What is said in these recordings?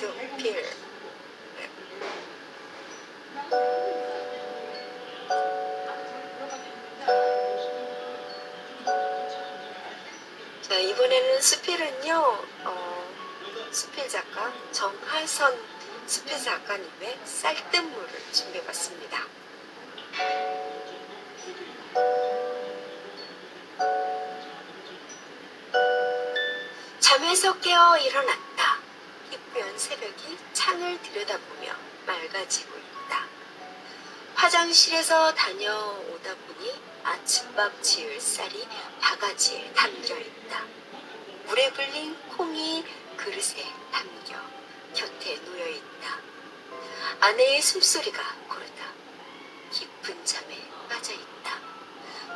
수 필. 자, 이번에는 수필은요, 어, 수필 작가 정하선 수필 작가님의 쌀뜨물을 준비해봤습니다. 잠에서 깨어 일어났다. 희뿌연 새벽이 창을 들여다보며 맑아지고 있다. 화장실에서 다녀오다 보니 아침밥 지을 쌀이 바가지에 담겨 있다. 물에 불린 콩이 그릇에 담겨 곁에 놓여 있다. 아내의 숨소리가 고르다. 깊은 잠에 빠져 있다.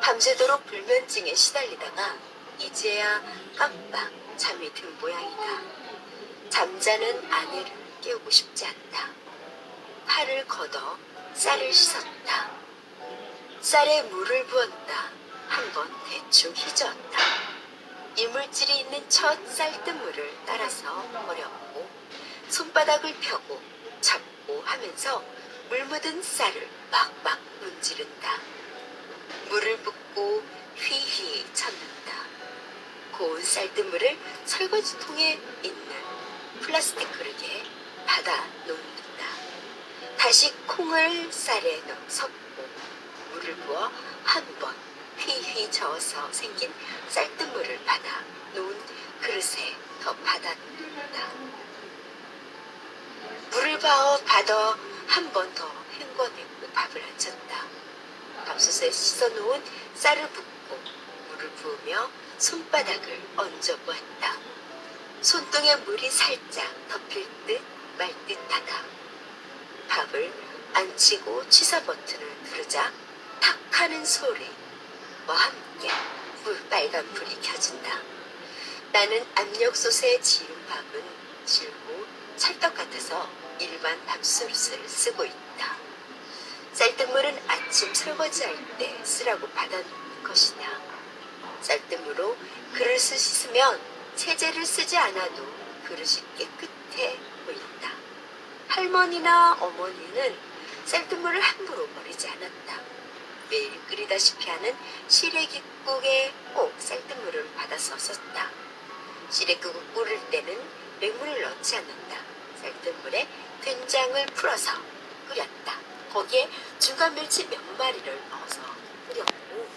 밤새도록 불면증에 시달리다가 이제야 깜빡 잠이 든 모양이다. 잠자는 아내를 깨우고 싶지 않다. 팔을 걷어 쌀을 씻었다. 쌀에 물을 부었다. 한번 대충 휘저었다. 이물질이 있는 첫 쌀뜨물을 따라서 버렸고 손바닥을 펴고 잡고 하면서 물 묻은 쌀을 막막 문지른다. 물을 붓고 휘휘 쳤는다. 고운 쌀뜨물을 설거지통에 있는 플라스틱 그릇에 받아 놓는다. 다시 콩을 쌀에 넣어 섞고 물을 부어 한 번 휘휘 저어서 생긴 쌀뜨물을 받아 놓은 그릇에 더 받아 놓는다. 물을 바어 받아 한 번 더 헹궈내고 밥을 안쳤다. 밥솥에 씻어놓은 쌀을 붓고 물을 부으며 손바닥을 얹어 보았다. 손등에 물이 살짝 덮일 듯 말 듯하다. 밥을 안 치고 취사 버튼을 누르자 탁 하는 소리와 함께 불 빨간 불이 켜진다. 나는 압력솥에 지은 밥은 질고 찰떡 같아서 일반 밥솥을 쓰고 있다. 쌀뜨물은 아침 설거지할 때 쓰라고 받아놓는 것이다. 쌀뜨물로 그릇을 씻으면 세제를 쓰지 않아도 그릇이 깨끗해 보인다. 할머니나 어머니는 쌀뜨물을 함부로 버리지 않았다. 매일 끓이다시피 하는 시래기국에 꼭 쌀뜨물을 받아서 썼다. 시래기국을 끓일 때는 맹물을 넣지 않는다. 쌀뜨물에 된장을 풀어서 끓였다. 거기에 중간 멸치 몇 마리를 넣어서 끓였고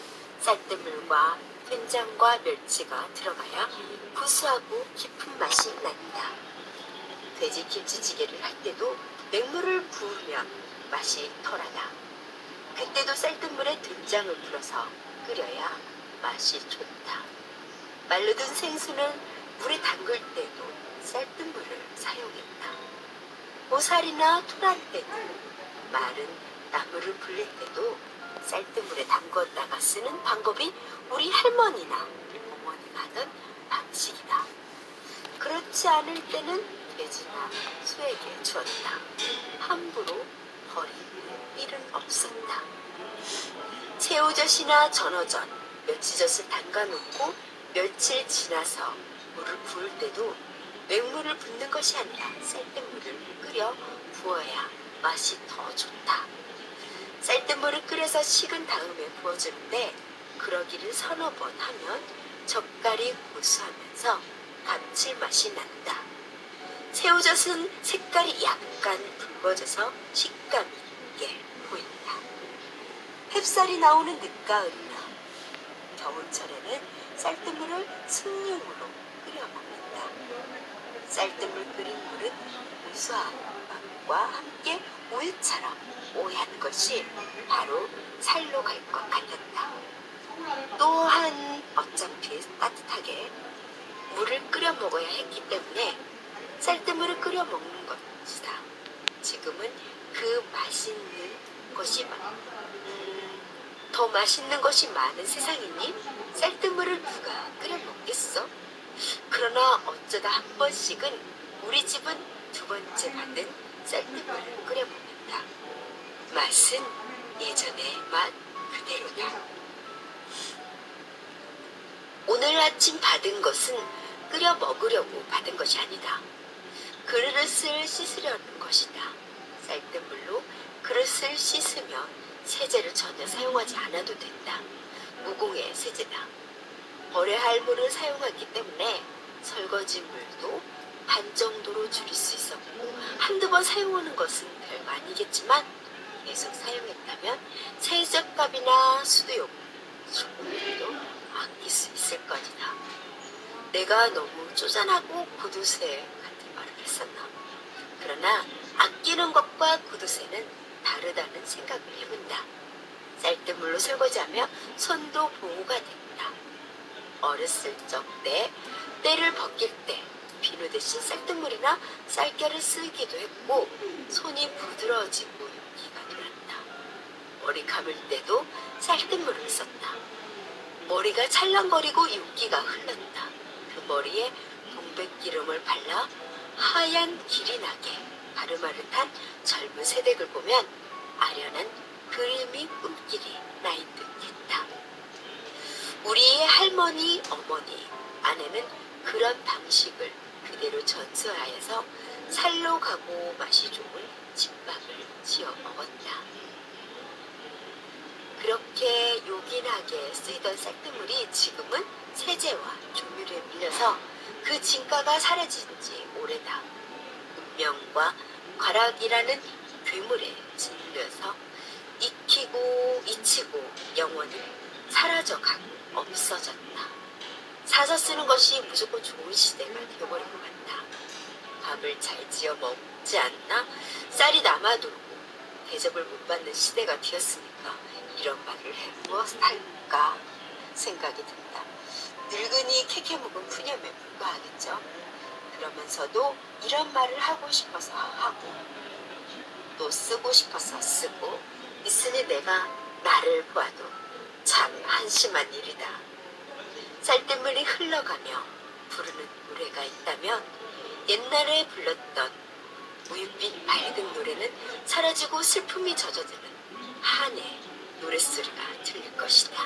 쌀뜨물과 된장과 멸치가 들어가야 구수하고 깊은 맛이 난다. 돼지 김치찌개를 할 때도 맹물을 부으면 맛이 덜하다. 그때도 쌀뜨물에 된장을 풀어서 끓여야 맛이 좋다. 말르든 생수는 물에 담글 때도 쌀뜨물을 사용했다. 보살이나 토란 때는 마른 나무를 불릴 때도 쌀뜨물에 담궜다가 쓰는 방법이 우리 할머니나 어머니가 하던 방식이다. 그렇지 않을 때는 돼지나 소에게 주었다. 함부로 버리는 일은 없었다. 새우젓이나 전어젓, 멸치젓을 담가놓고 며칠 지나서 물을 부을 때도 맹물을 붓는 것이 아니라 쌀뜨물을 끓여 부어야 맛이 더 좋다. 끓여서 식은 다음에 부어주는데 그러기를 서너 번 하면 젓갈이 고소하면서 감칠맛이 난다. 새우젓은 색깔이 약간 붉어져서 식감 있게 보인다. 햅쌀이 나오는 늦가을이나 겨울철에는 쌀뜨물을 숭늉으로 끓여 먹는다. 쌀뜨물 끓인 물은 고소한 맛과 함께 우유처럼 오얀 것이 바로 살로 갈 것 같았다. 또한 어차피 따뜻하게 물을 끓여 먹어야 했기 때문에 쌀뜨물을 끓여 먹는 것이다. 지금은 그 맛있는 것이 많, 음, 더 맛있는 것이 많은 세상이니 쌀뜨물을 누가 끓여 먹겠어? 그러나 어쩌다 한 번씩은 우리 집은 두 번째 받은 쌀뜨물을 끓여. 맛은 예전의 맛 그대로다. 오늘 아침 받은 것은 끓여 먹으려고 받은 것이 아니다. 그릇을 씻으려는 것이다. 쌀뜨 물로 그릇을 씻으면 세제를 전혀 사용하지 않아도 된다. 무공의 세제다. 버려야 할 물을 사용하기 때문에 설거지 물도 반 정도로 줄일 수 있었고 한두 번 사용하는 것은 별거 아니겠지만 계속 사용했다면 세제값이나 수도요금, 수고료도 아낄 수 있을 것이다. 내가 너무 쪼잔하고 구두쇠 같은 말을 했었나? 그러나 아끼는 것과 구두쇠는 다르다는 생각을 해본다. 쌀뜨물로 설거지하며 손도 보호가 된다. 어렸을 적 때 때를 벗길 때 비누 대신 쌀뜨물이나 쌀결을 쓰기도 했고 손이 부드러워지고. 머리 감을 때도 쌀뜨물을 썼다. 머리가 찰랑거리고 윤기가 흘렀다. 그 머리에 동백기름을 발라 하얀 길이 나게 탄 젊은 세댁을 보면 아련한 그림이 꿈길이 나인 듯했다. 우리의 할머니, 어머니, 아내는 그런 방식을 그대로 전수하여서 살로 가고 맛이 좋은 집밥을 지어 먹었다. 그렇게 요긴하게 쓰이던 쌀뜨물이 지금은 세제와 조미료에 밀려서 그 진가가 사라진 지 오래다. 운명과 과락이라는 괴물에 짓눌려서 익히고 잊히고 영원히 사라져가고 없어졌다. 사서 쓰는 것이 무조건 좋은 시대가 되어버린 것 같다. 밥을 잘 지어 먹지 않나 쌀이 남아돌고 대접을 못 받는 시대가 되었으니까 이런 말을 해 무엇 할까 생각이 든다. 늙은이 캐캐 묵은 푸념에 불과하겠죠. 그러면서도 이런 말을 하고 싶어서 하고 또 쓰고 싶어서 쓰고 있으니 내가 나를 보아도 참 한심한 일이다. 쌀뜨물이 흘러가며 부르는 노래가 있다면 옛날에 불렀던 우윳빛 밝은 노래는 사라지고 슬픔이 젖어드는 한의 노랫소리가 들릴 것이다.